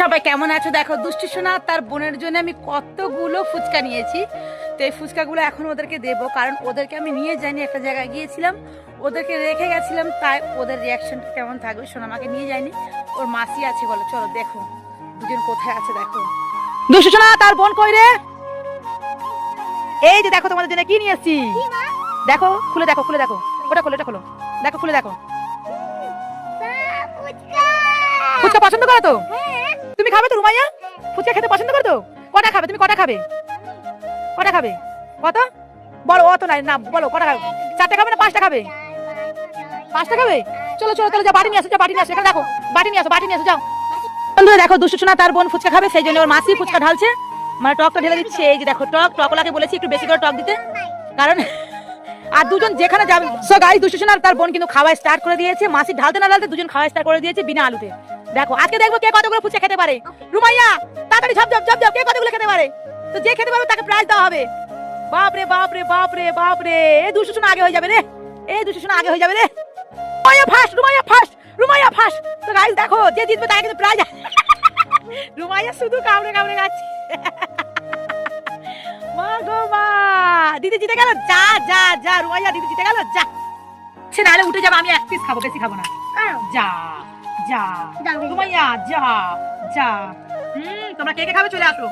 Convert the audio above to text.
সবাই কেমন আছো? দেখো দুষ্টু সোনা তার বোনের জন্য আমি কতগুলো ফুচকা নিয়েছি। তো এই ফুচকাগুলো এখন ওদেরকে দেবো কারণ ওদেরকে আমি নিয়ে যাইনি একটা জায়গায় গিয়েছিলাম। ওদেরকে রেখে গেছিলাম তাই ওদের রিয়াকশনটা কেমন থাকবে সোনামাকে নিয়ে যায়নি। ওর মাসি আছে বলো চলো দেখো দুজন কোথায় আছে দেখো। দুষ্টু সোনা তার বোন কই রে? এই যে দেখো তোমাদের জন্য কি নিয়ে এসেছি? দেখো খুলে দেখো খুলে দেখো। ওটা খুলে ওটা খোলো। দেখো খুলে দেখো। ফুচকা পছন্দ করো তো? রুমাইয়া ফুচকা খেতে পছন্দ করো তো কটা খাবে? তুমি কটা খাবে? কটা খাবে? কত? বলো, অত নাই, না, বলো, কটা খাবে? চারটা খাবে না পাঁচটা খাবে? পাঁচটা খাবে? চলো চলো তাহলে যা বাড়ি নিয়ে আসো যা বাড়ি নিয়ে আসো, এখানে দেখো বাড়ি নিয়ে আসো বাড়ি নিয়ে আসো, যাও। বন্ধুরা, দেখো, দুষ্টু সোনা তার বোন ফুচকা খাবে, সেই জন্য ওর মাসি ফুচকা ঢালছে। মানে টকটা ঢেলে দিচ্ছে, এই যে দেখো, টক টকলাকে বলেছি একটু বেশি করে টক দিতে। কারণ, আর দুজন যেখানে যাবে সো গাইস দুষ্টু সোনা তার বোন কিন্তু খাওয়া স্টার্ট করে দিয়েছে। মাসি ঢালতে না ঢালতে দুজন খাওয়া স্টার্ট করে দিয়েছে বিনা আলুতে। দেখো আজকে দেখব কে কতগুলো ফুচকা খেতে পারে। রুমাইয়া তাড়াতাড়ি ঝপ ঝপ ঝপ ঝপ কে কতগুলো খেতে পারে? তো যে খেতে পারবে তাকে প্রাইজ দেওয়া হবে। বাপ রে বাপ রে বাপ রে বাপ রে এই দুশো শোনা আগে হয়ে যাবে রে। এই দুশো শোনা আগে হয়ে যাবে রে। Rumaiya first Rumaiya first Rumaiya first তো গাইস দেখো যে জিতবে তাকে কিন্তু প্রাইজ রুমাইয়া শুধু কামড়ে কামড়ে খাচ্ছে। মা গো মা দিদি জিতে গেল? যা যা যা রুমাইয়া দিদি জিতে গেল? যা। সে নাহলে উঠে যাবে আমি এক পিস খাব বেশি খাব না। যা। যা ঘুমাইয়া যা যা। হুম তোমরা কে কে খাবে চলে আসো।